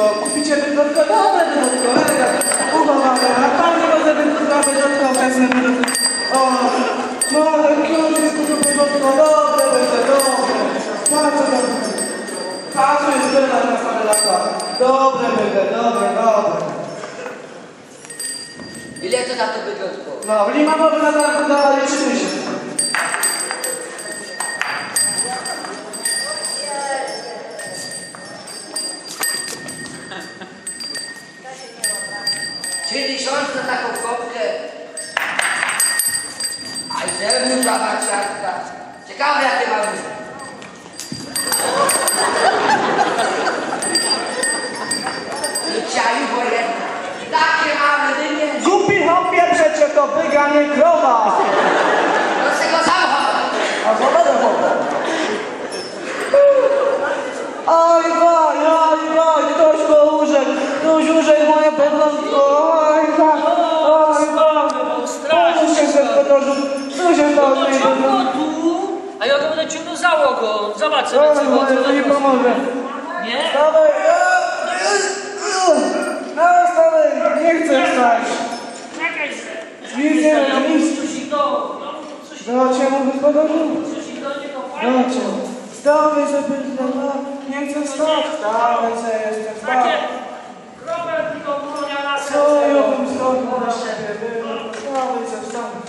bydlątko. Kupicie bydlątko? Dobre bydlątko, mega. Uwaga, a pani może bydlątko, bydlątko, wezmę bydlątko. O, może książkę kupił bydlątko, dobre będzie, dobre. Bardzo dobre. Czasu jest tyle na same lata. Dobre będzie, dobre, dobre. Ile to za to bydlątko? No, w Limanowy na targu dawali 3 miesiące. Nie krowa. Do tego samochodu. A co będę chłopem? Oj, woj, oj, ktoś go urzekł, ktoś urzekł moje bydlątko, oj, tak, oj. Co się ze podróżu, co się to tu, a ja go będę ciągnął załogą. Zobaczymy, Oj, co to nie pomoże. Nie? Stawaj, no, stawaj, nie chcę wstać. Czekaj się. Nic nie wiem, nic. Coś innego. Coś No, coś innego, No, cię. Stawaj, żeby, no, nie chcę wstać. Stawaj, że jestem, stawaj. Robert tylko bronia na Co ja bym zrobił na siebie? Wstawaj, że wstawaj.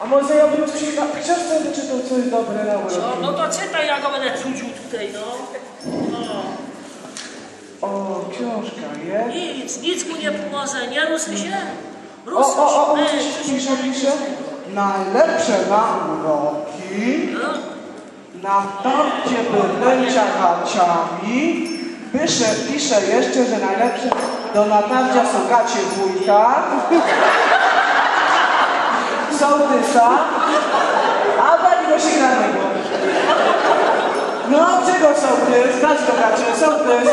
A może ja bym coś na książce wyczytał coś dobre na No, uroki. no to czytaj, ja go będę cudził tutaj, no. no. O, książka jest. Nic, nic mu nie pomoże, nie ruszy się. O, Ruszy o, o, o, się. pisze, pisze. Najlepsze na uroki No, na tarcie bydlęcia gaciami. Pisze, pisze jeszcze, że najlepsze do natarcia są gacie wujka. Sołtysa. A takiego sigranego. No, czego sołtys? Dać go gacie, sołtys.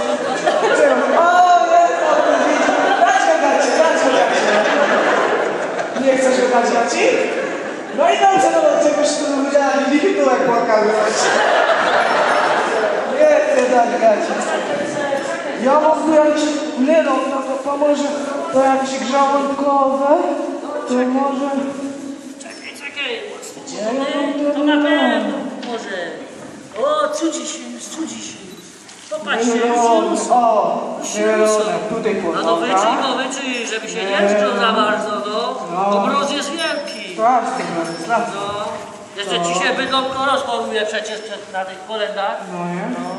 Czego? O, jest sołtys. Dać go gacie, dać go gacie. Nie chcesz go dać gaci? No i dobrze, no czegoś tu widzieli tu jak właśnie. Nie chcę dać gaci. Ja mam tu jakiś nylon, no to pomoże, to jakieś grządkowe, to może... czekaj, czekaj. Mam To na pewno może. O, cudzi się, cudzi się. Popatrzcie, już o, Już rusza. zielone, tutaj No to płonąca. wyczyj go, wyczyj, żeby się nie wstrzał za bardzo, no. No. Bo mróz jest wielki. Strasznie, no, strasznie. No. Jeszcze ci się bydlątko rozpowiuje przecież przed, na tych kolendach. No nie? No.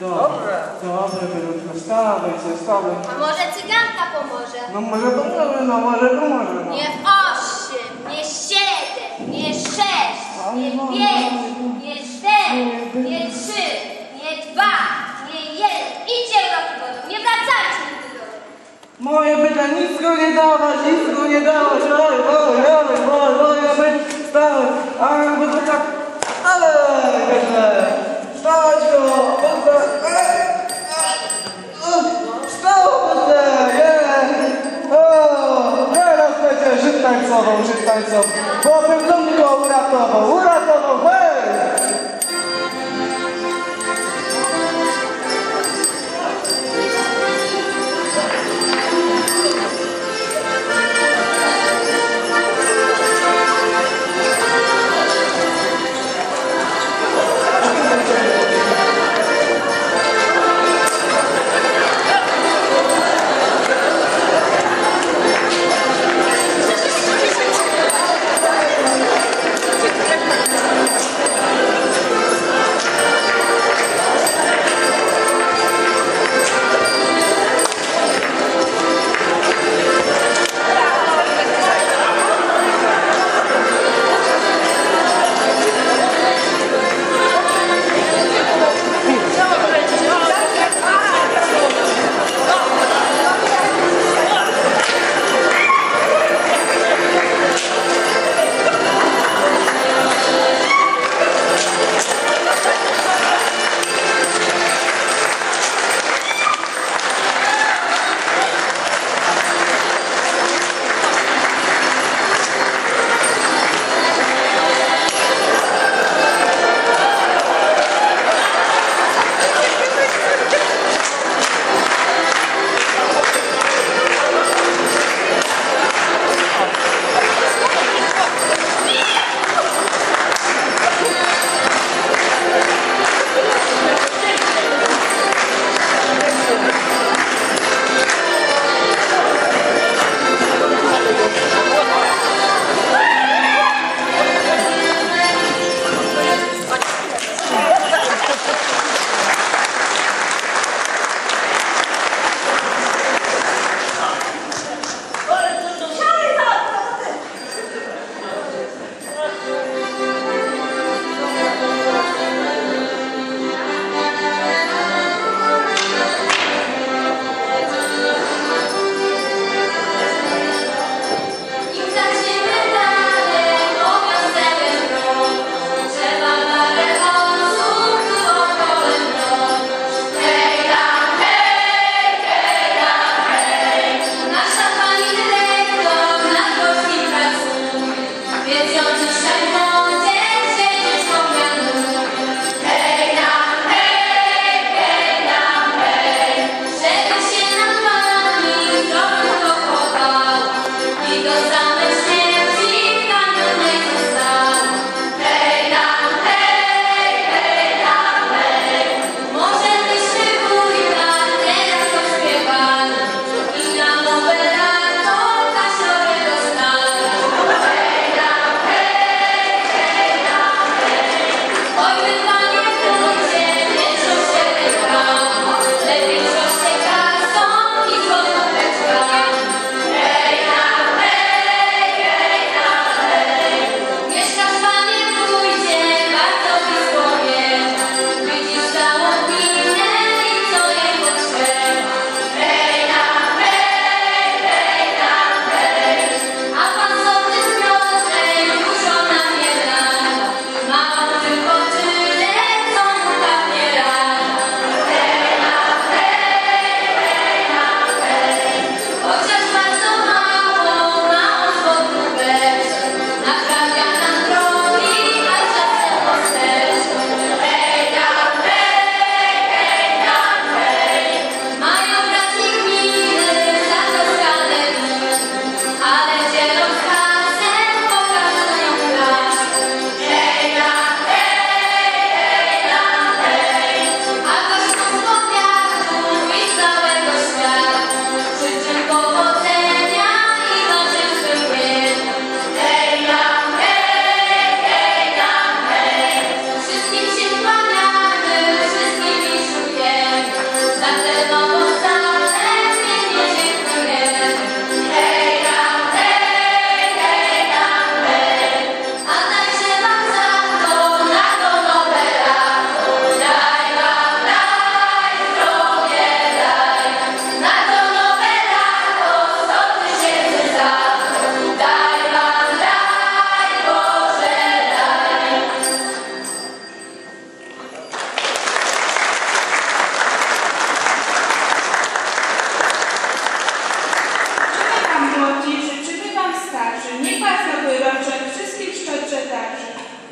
Dobre, dobre, wyrówno, stawaj się, stawaj. A może cyganka pomoże? No może pomoże, no może pomoże, no. Nie w osiem, nie siedem, nie sześć, nie pięć, nie cztery, nie trzy, nie dwa, nie jeden. Idźcie uroki wodą, nie wracajcie. Moje nic go nie dawać, nic go nie dawać, oj, oj, oj, oj, oj, ja bym stał, a bo to tak, ale,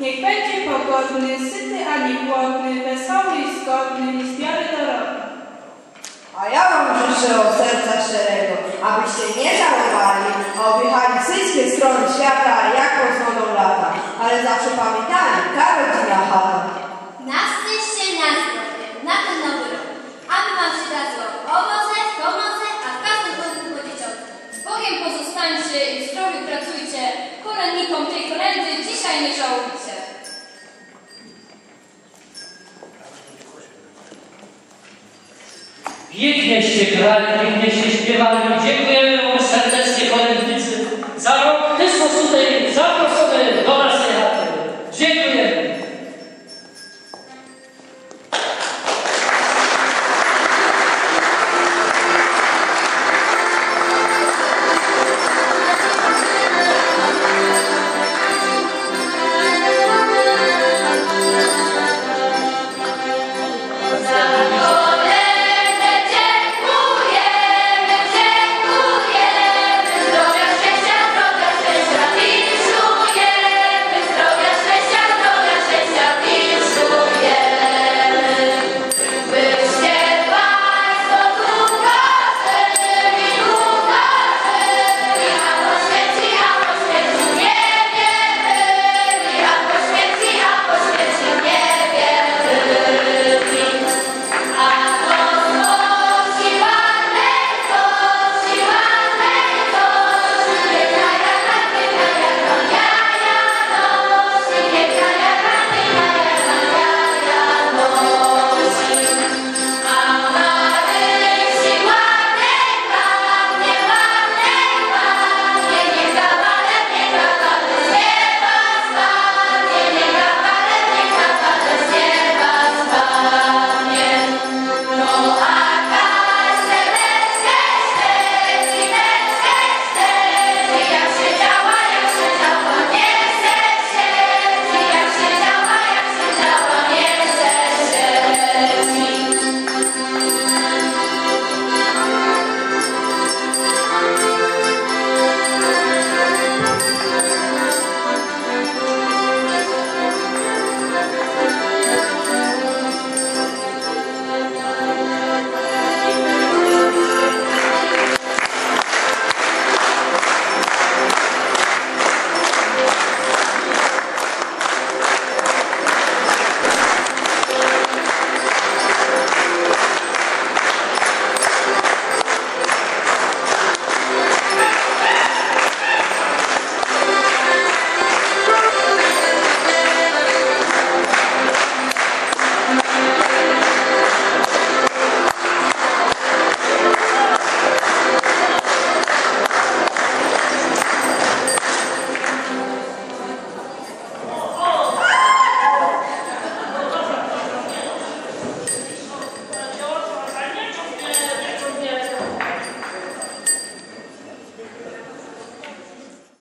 Niech będzie pogodny, syty ani głodny, wesoły i zgodny i z miary. A ja wam życzę od serca szczerego, abyście nie żałowali, a objechali wszystkie strony świata, jak pozwolą lata, ale zawsze pamiętali, ta rodzina chata. Na szczęście nas dobry, na ten nowy rok, aby wam się dało owoce, pomoce, a w każdym roku po dzieciątce. Z Bogiem pozostańcie i zdrowiu pracujcie, kolędnikom tej kolędy dzisiaj nie żałujcie. Pięknieście grali, pięknieście śpiewali. Dziękujemy wam serdecznie, kolędnicy. Za rok Chrystus tutaj.